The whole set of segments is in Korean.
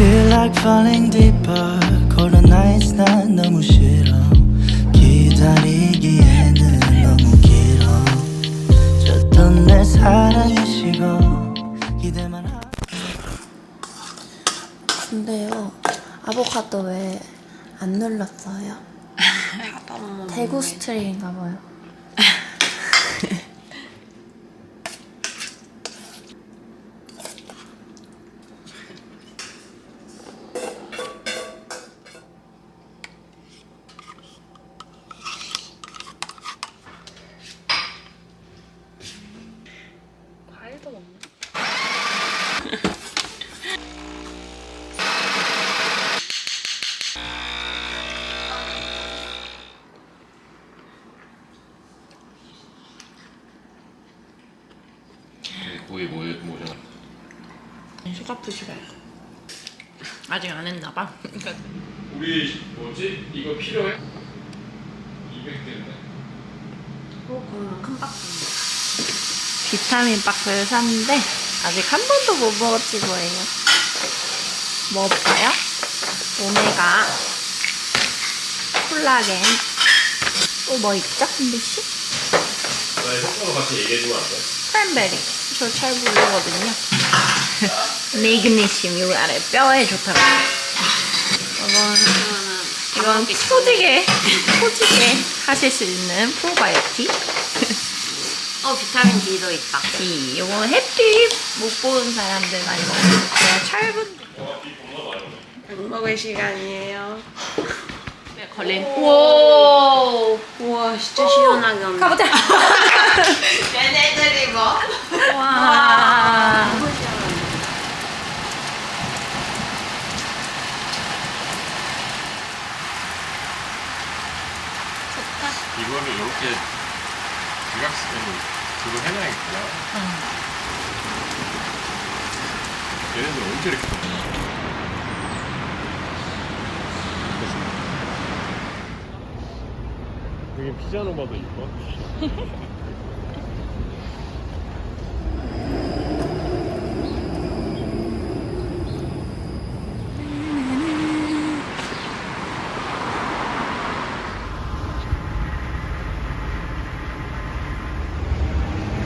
Feel like falling deeper Cold nights 난 너무 싫어 기다리기에는 너무 길어 줬던 내 사랑이 식어 기대만 하 근데요 아보카도 왜 안 눌렀어요? 대구 스트레인가 봐요. 과일도 먹네. 거기 뭐 뭐죠? 스카프 싫어요. 아직 안 했나 봐. 우리 뭐지? 이거 필요해? 200개인데. 큰 박스. 비타민 박스를 샀는데 아직 한 번도 못 먹었지 뭐예요. 먹어볼까요? 오메가, 콜라겐, 또 뭐 있죠? 근데 씨? 나 효과도 같이 얘기해주면 안 돼? 크랜베리. 저 잘 모르거든요. 매그네슘 여기 아래 뼈에 좋다고. 이건 이건 소지게 소지게 하실 수 있는 프로바이오틱. 어 비타민 D도 있다. D. 요거 햇빛 못 보는 사람들 많이 먹어요. 제가 철분 밥 먹을 시간이에요. 걸린. 우와. 우와 진짜 시원하게 온다. 가보자. 얘네들이 뭐? 와. 이거를 이렇게 대각선으로 그거 해놔야겠구나. 얘네들 언제 이렇게 여기 피자로 봐도 이뻐.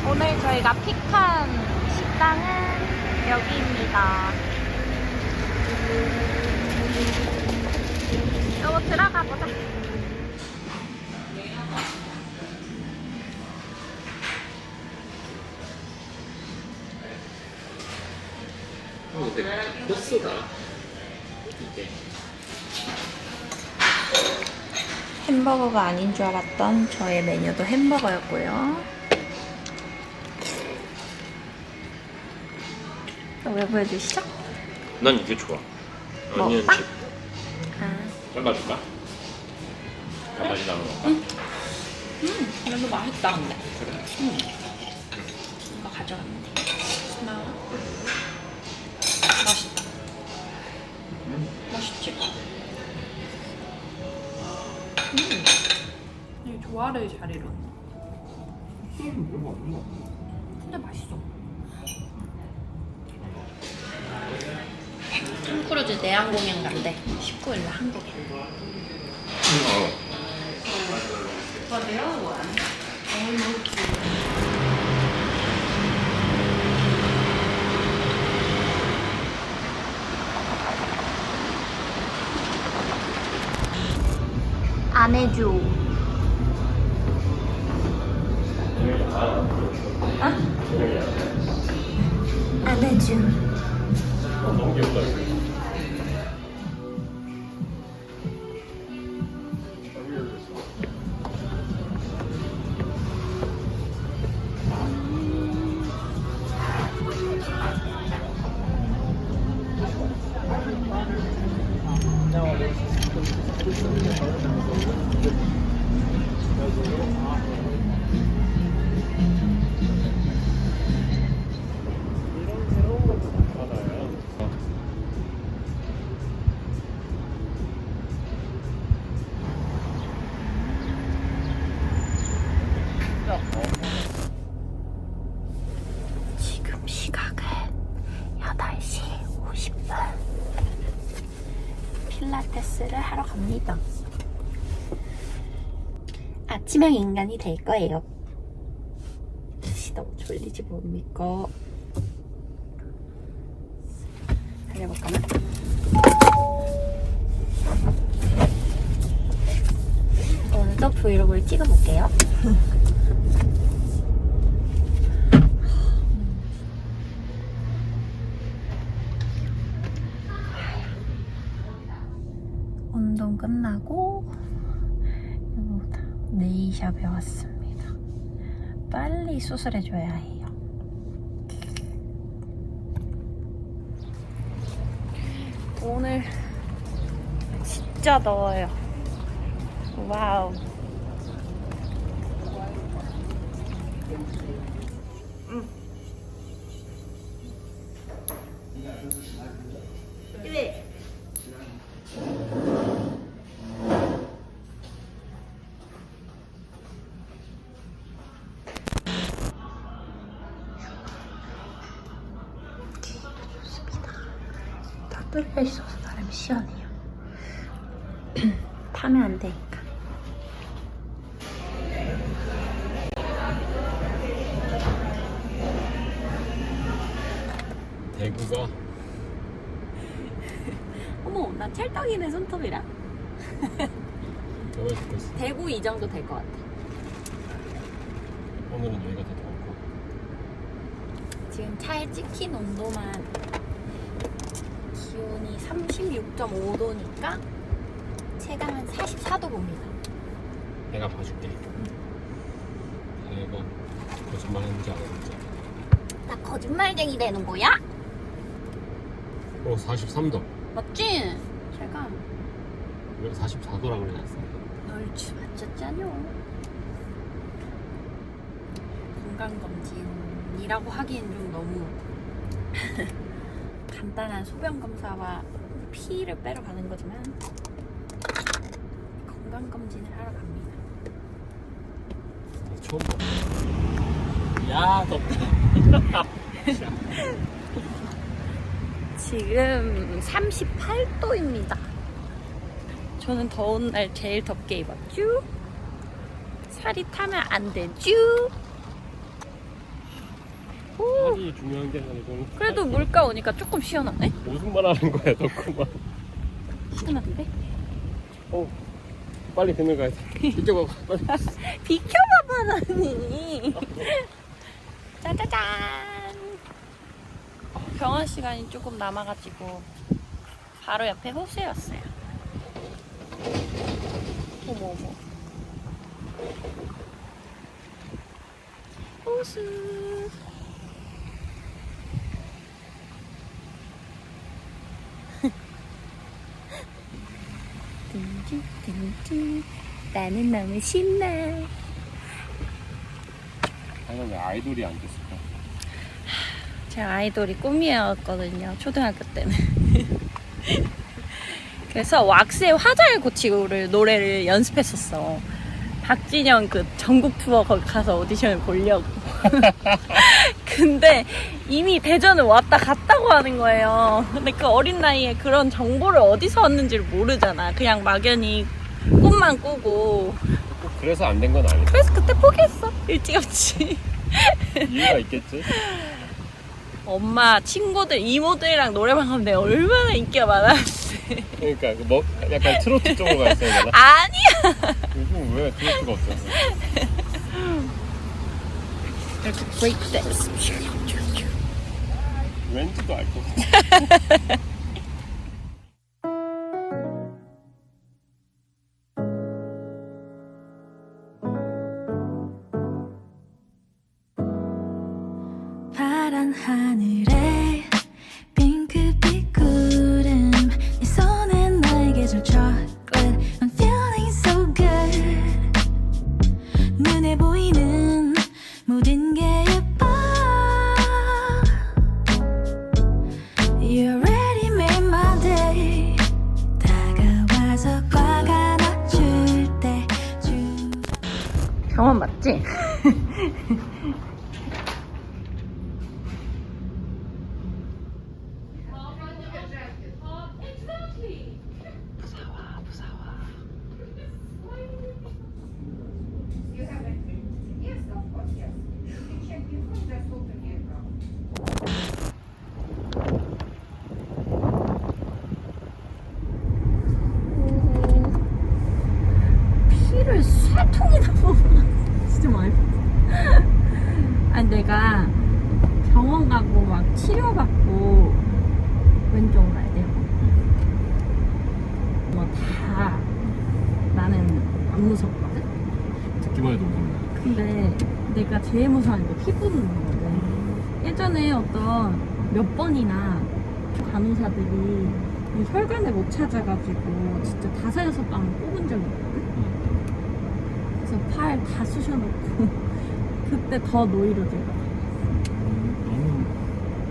오늘 저희가 픽한 식당은 여기입니다. 들어가 보자. 근데 코스가 이게 햄버거가 아닌 줄 알았던 저의 메뉴도 햄버거였고요. 왜 보여주시죠? 난 이게 좋아. 뭐, 빵? 칩. 아, 잘라줄까? 반반이 나눠 먹까 그래도 맛있다, 근데. 그래. 이거 가져갔네. 고마워. 맛있다. 맛있지? 음. 이 조화를 잘 이뤘네. 근데 맛있어. 톰 크루즈 내한 공연 간대. 19일 날 한국에. 어. 안 해줘. 필라테스를 하러 갑니다. 아침형 인간이 될 거예요. 너무 졸리지 뭡니까? 달려볼까나? 오늘도 브이로그를 찍어볼게요. 운동 끝나고 네이샵에 왔습니다. 빨리 수술해줘야 해요. 오늘 진짜 더워요. 와우. 뚫려 있어서 나름 시원해요. 타면 안 되니까. 대구가 어머, 나 찰떡이네 손톱이랑. 너무 좋겠어. 대구 이 정도 될 것 같아. 오늘은 여기가 더 더웠고. 지금 차에 찍힌 온도만 기온이 36.5도니까 체감은 44도 봅니다. 내가 봐줄게. 내가 거짓말했는지 안 했는지. 나 거짓말쟁이 되는 거야? 어 43도. 맞지? 체감. 왜 44도라고 그래놨어? 얼추 맞췄잖요. 건강검진이라고 하기엔 좀 너무 간단한 소변 검사와 피를 빼러 가는 거지만 건강 검진을 하러 갑니다. 처음 봐. 야 덥다. 지금 38도입니다. 저는 더운 날 제일 덥게 입었죠. 살이 타면 안 되죠. 오, 살이 중요한 게 아니고. 그래도 물가 오니까 조금 시원하네. 무슨 말 하는 거야 덕구만. 시원한데? 어 빨리 가야 돼. 이쪽 봐. 빨리. 비켜봐봐, 나니. 짜자잔. 병원 시간이 조금 남아가지고 바로 옆에 호수에 왔어요. 어머 어머. 호수. 둥둥둥둥. 나는 너무 신나. 아니 왜 아이돌이 안 됐을까? 제 아이돌이 꿈이었거든요. 초등학교 때는. 그래서 왁스의 화자를 고치고를 노래를 연습했었어. 박진영 그 전국 투어 거기 가서 오디션을 보려고. 근데 이미 대전을 왔다 갔다 고 하는 거예요. 근데 그 어린 나이에 그런 정보를 어디서 얻는지를 모르잖아. 그냥 막연히 꿈만 꾸고. 꼭 그래서 안 된 건 아니야. 그래서 그때 포기했어. 일찌감치. 이유가 있겠지. 엄마 친구들 이모들이랑 노래방 가면 내가 얼마나 인기가 많았지 그러니까 그 뭐 약간 트로트 쪽으로 갔어야 되나? 아니야 요즘 왜 트로트가 없었어? 이렇게 브레이크 댄스 왠지도 알 것 같아. 파란 하늘에 제일 무서운 게 피부 붓는 거거든. 예전에 어떤 몇 번이나 간호사들이 이 혈관을 못 찾아가지고 진짜 다섯 여섯 방을 뽑은 적이 있거든. 그래서 팔 다 쑤셔놓고 그때 더 노이로 들어. 너무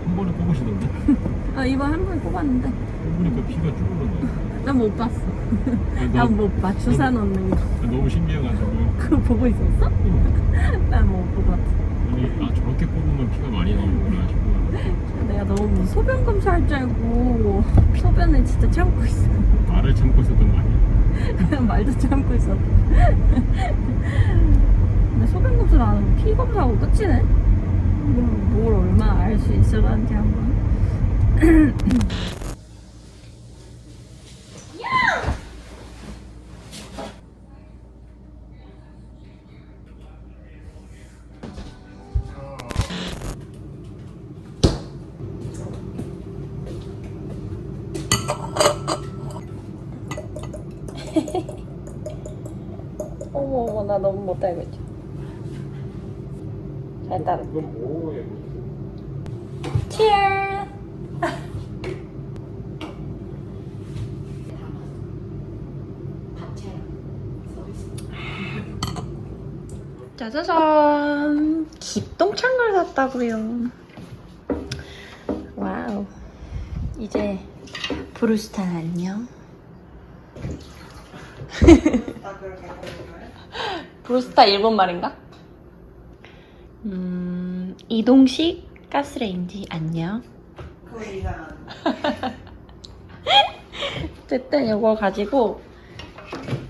한 번에 뽑으시던데? 아 이번 한번 뽑았는데 뽑으니까 피가 쭉 오르네. 난 못 봤어. 난 못 봐. 주사 넣는 거. 너무 신기해가지고. 그거 보고 있었어? 난 못 보고 왔어. 아니, 아, 저렇게 뽑으면 피가 많이 나오는구나 싶고. 내가 너무 소변 검사할 줄 알고 소변을 진짜 참고 있어. 말을 참고 있었던 거 아니야? 말도 참고 있어. 근데 소변 검사를 안 하고 피 검사하고 끝이네. 뭘, 뭘 얼마나 알수 있어라는지 한번. 나 너무 못 알고 있죠. 잘 따라. 그건? Cheers. 짜자잔 기똥찬 걸 샀다고요 와우 이제 브루스탄 안녕 브루스타 일본 말인가? 음 이동식 가스레인지 안녕 어쨌든 이거 가지고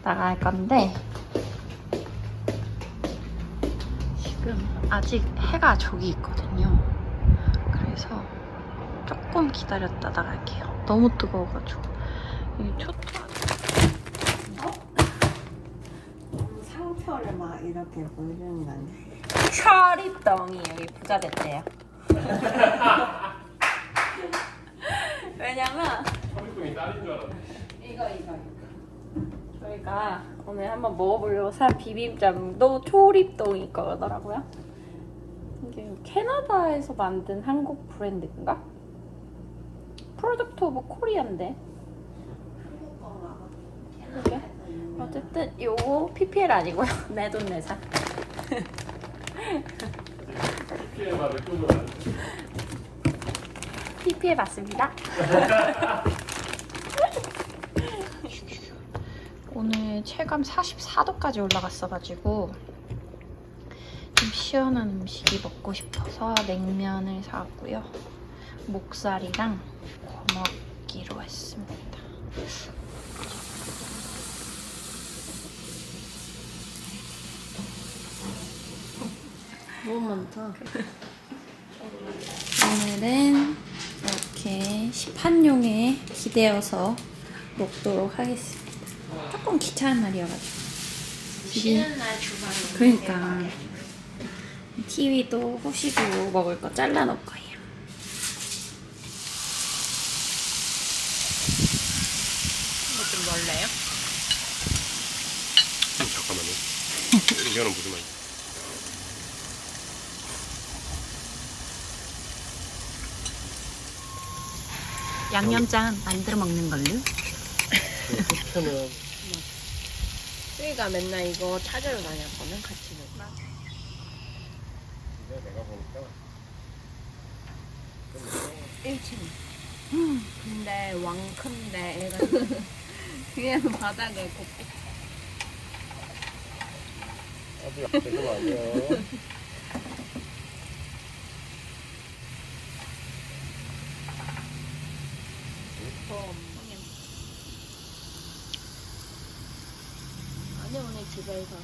나갈 건데 지금 아직 해가 저기 있거든요. 그래서 조금 기다렸다 나갈게요. 너무 뜨거워가지고 이 초토 상표를 막 이렇게 보여주는 거 아니야? 철입덩이 여기 부자 됐대요. 왜냐면 서리동이 딸인 줄 알았네. 이거 이거 이거 저희가 오늘 한번 먹어보려고 산 비빔장도 초립동이 거더라고요. 이게 캐나다에서 만든 한국 브랜드인가? 프로덕트 오브 코리아인데. 그게 어쨌든 요거 PPL 아니고요. 내 돈 내산. 안 돼. PPL 맞습니다. 오늘 체감 44도까지 올라갔어가지고 좀 시원한 음식이 먹고 싶어서 냉면을 사왔고요. 목살이랑 구워 먹기로 했습니다. 너무 많다. 오늘은 이렇게 시판용에 기대어서 먹도록 하겠습니다. 조금 귀찮은 날이어가지고. 쉬는 날 주방에. 그러니까 키위도 호시고 먹을 거 잘라 놓을 거예요. 이거 좀 멀래요? 음, 잠깐만요. 이거는 무슨 말이야? 양념장 만들어 먹는 걸로. 편은 수희가 맨날 이거 찾으러 다녔거든, 같이 먹 내가 보니까 1층. 근데 왕 큰데 애가 그냥 바닥에 곱게 아주 약해서 안 돼요. 아니 오늘 집에서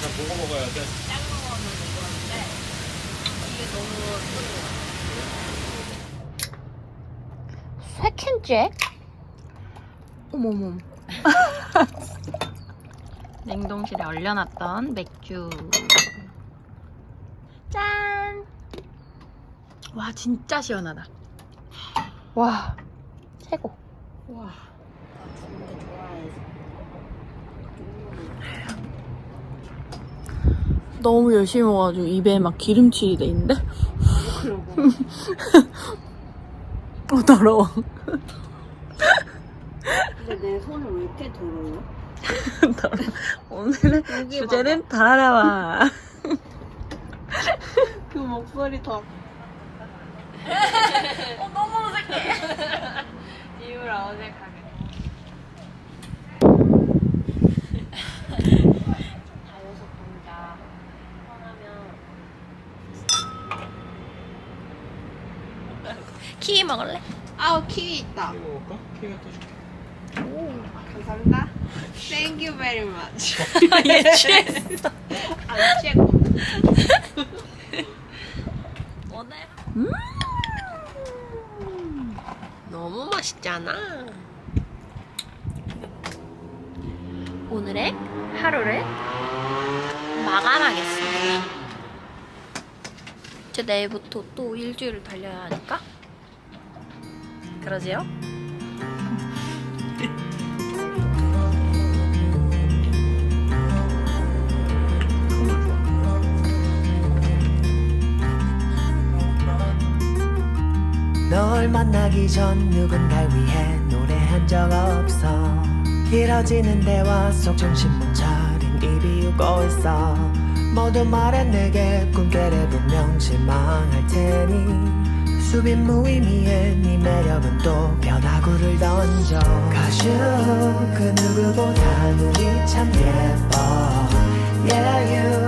자, 보고 먹어야 돼. 쇠캔잭? 어머머. 냉동실에 얼려놨던 맥주. 짠! 와, 진짜 시원하다. 와, 최고. 와. 너무 열심히 먹어가지고 입에 막 기름칠이 돼 있는데? 어, 더러워. 근데 내 손을 왜 이렇게 더러워? 오늘의 주제는 달아나와. 그 목소리 더. 이유를 어색하게. 다여섯 동자 하나면 키위 먹을래? 아우 키위 있다. 이거 먹을까? 키가 또 줄게. 감사합니다. Thank you very much. 얘 취했어. 안 취했고. 오늘 너무 맛있잖아. 오늘의 하루를 마감하겠습니다. 이제 내일부터 또 일주일을 달려야 하니까 그러지요? 널 만나기 전 누군가 위해 노래한 적 없어. 길어지는 대화 속 정신 못 차린 입이 웃고 있어. 모든 말에 내게 꿈결에 분명 실망할 테니. 수빈 무의미해 네 매력은 또 변화구를 던져. 가수 그 누구보다 눈이 참 예뻐. Yeah